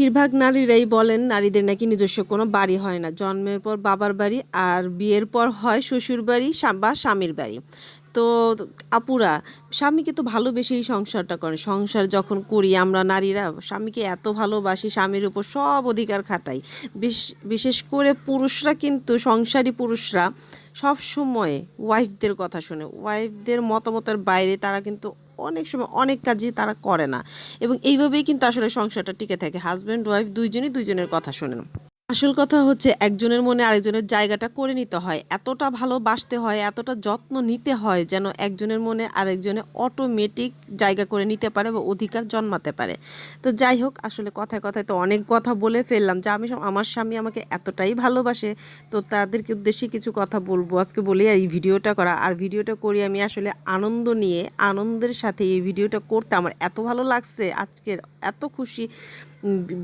বেশিরভাগ নারীরাই বলেন নারীদের নাকি নিজস্ব কোনো বাড়ি হয় না। জন্মের পর বাবার বাড়ি আর বিয়ের পর হয় শ্বশুর বাড়ি বা স্বামীর বাড়ি। তো আপুরা, স্বামীকে তো ভালোবেসেই সংসারটা করে সংসার যখন করি আমরা নারীরা, স্বামীকে এত ভালোবাসি, স্বামীর উপর সব অধিকার খাটাই। বিশ- বিশেষ করে পুরুষরা কিন্তু, সংসারী পুরুষরা সব সময় ওয়াইফদের কথা শোনে। ওয়াইফদের মতামতের বাইরে তারা কিন্তু অনেক সময় অনেক কাজই তারা করে না। এবং এইভাবেই কিন্তু আসলে সংসারটা টিকে থাকে। হাজব্যান্ড ওয়াইফ দুইজনই দুইজনের কথা শোনেন। আসল কথা হচ্ছে একজনের মনে আরেকজনের জায়গাটা করে নিতে হয়। এতটা ভালোবাসতে হয়, এতটা যত্ন নিতে হয় যেন একজনের মনে আরেকজনে অটোমেটিক জায়গা করে নিতে পারে বা অধিকার জন্মাতে পারে। তো যাই হোক, আসলে কথায় কথায় তো অনেক কথা বলে ফেললাম যে আমি আমার স্বামী আমাকে এতটাই ভালোবাসে। তো তাদেরকে উদ্দেশ্যে কিছু কথা বলব। আজকে বলি, এই ভিডিওটা করা। আর ভিডিওটা করি আমি আসলে আনন্দ নিয়ে, আনন্দের সাথে এই ভিডিওটা করতে। আমার এত ভালো লাগছে, আজকের এত খুশি।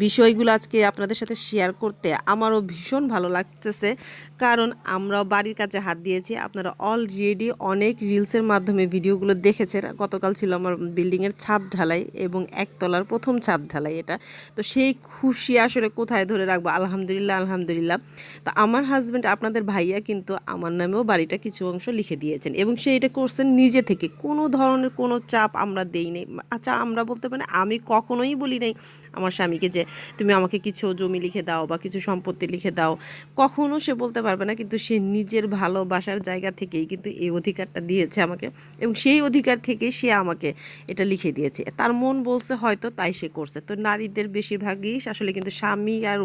বিষয়গুলো আজকে আপনাদের সাথে শেয়ার করতে আমারও ভীষণ ভালো লাগতেছে। কারণ আমরাও বাড়ির কাছে হাত দিয়েছি। আপনারা অলরেডি অনেক রিলসের মাধ্যমে ভিডিওগুলো দেখেছেন। গতকাল ছিল আমার বিল্ডিংয়ের ছাদ ঢালাই এবং একতলার প্রথম ছাদ ঢালাই এটা। তো সেই খুশি আসলে কোথায় ধরে রাখব? আলহামদুলিল্লাহ আলহামদুলিল্লাহ। তো আমার হাজব্যান্ড আপনাদের ভাইয়া কিন্তু আমার নামেও বাড়িটা কিছু অংশ লিখে দিয়েছেন এবং সে এটা করছেন নিজে থেকে। কোনো ধরনের কোনো চাপ আমরা দেই নাই। আচ্ছা আমরা বলতে পারি আমি কখনোই বলি নাই, আমার স্বামীকে যে তুমি আমাকে কিছু জমি লিখে দাও বা কিছু সম্পত্তি লিখে দাও, কখনো সে বলতে পারবে না, কিন্তু সে নিজের ভালোবাসার জায়গা থেকেই কিন্তু এই অধিকারটা দিয়েছে আমাকে এবং সেই অধিকার থেকেই সে আমাকে এটা লিখে দিয়েছে। তার মন বলছে হয়তো তাই সে করছে। তো নারীদের বেশিরভাগই আসলে কিন্তু স্বামী আর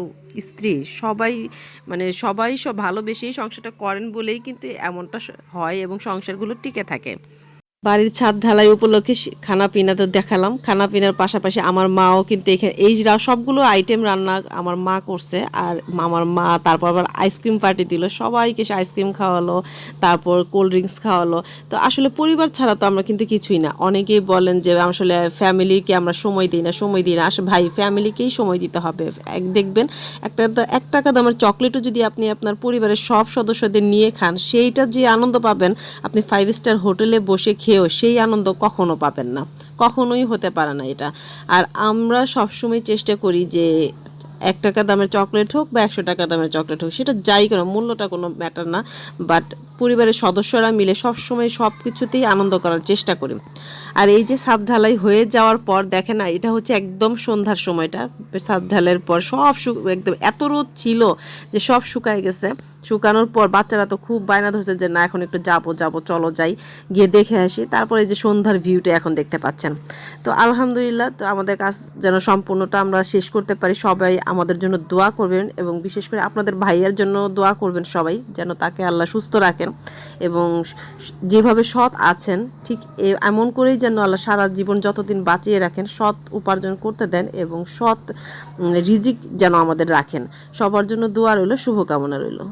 স্ত্রী সবাই মানে সবাই সব ভালোবেসেই সংসারটা করেন বলেই কিন্তু এমনটা হয় এবং সংসারগুলো টিকে থাকে। বাড়ির ছাদ ঢালাই উপলক্ষে খানা পিনা তো দেখালাম। খানা পিনার পাশাপাশি আমার মাও কিন্তু এখানে এই সবগুলো আইটেম রান্না আমার মা করছে আর আমার মা তারপর আবার আইসক্রিম পার্টি দিল। সবাইকে সে আইসক্রিম খাওয়ালো, তারপর কোল্ড ড্রিঙ্কস খাওয়ালো। তো আসলে পরিবার ছাড়া তো আমরা কিন্তু কিছুই না। অনেকেই বলেন যে আসলে ফ্যামিলিকে আমরা সময় দিই না, সময় দিই না। আসলে ভাই ফ্যামিলিকেই সময় দিতে হবে। এক দেখবেন একটা এক টাকা দামের চকলেটও যদি আপনি আপনার পরিবারের সব সদস্যদের নিয়ে খান, সেইটা যে আনন্দ পাবেন, আপনি ফাইভ স্টার হোটেলে বসে খেয়েও সেই আনন্দ কখনো পাবেন না। কখনোই হতে পারে না এটা। আর আমরা সবসময় চেষ্টা করি যে এক টাকা দামের চকলেট হোক বা একশো টাকা দামের চকলেট হোক, সেটা যাই কোনো মূল্যটা কোনো ম্যাটার না। বাট পরিবারের সদস্যরা মিলে সবসময় সব কিছুতেই আনন্দ করার চেষ্টা করি। আর এই যে ছাদ ঢালাই হয়ে যাওয়ার পর দেখে না, এটা হচ্ছে একদম সন্ধ্যার সময়টা। ছাদ ঢালাইয়ের পর সব একদম এত রোদ ছিল যে সব শুকায় গেছে। শুকানোর পর বাচ্চারা তো খুব বায়না ধরছে যে, না, এখন একটু যাব যাব, চলো যাই। গিয়ে দেখে আসি। তারপরে যে সন্ধ্যার ভিউটা এখন দেখতে পাচ্ছেন। তো আলহামদুলিল্লাহ, তো আমাদের কাজ যেন সম্পূর্ণটা আমরা শেষ করতে পারি। সবাই আমাদের জন্য দোয়া করবেন এবং বিশেষ করে আপনাদের ভাইয়ের জন্য দোয়া করবেন সবাই, যেন তাকে আল্লাহ সুস্থ রাখেন। এবং যেভাবে সৎ আছেন, ঠিক এমন করেই যেন আল্লাহ সারা জীবন যতদিন বাঁচিয়ে রাখেন, সৎ উপার্জন করতে দেন এবং সৎ রিজিক যেন আমাদের রাখেন। সবার জন্য দোয়া রইল, শুভকামনা রইল।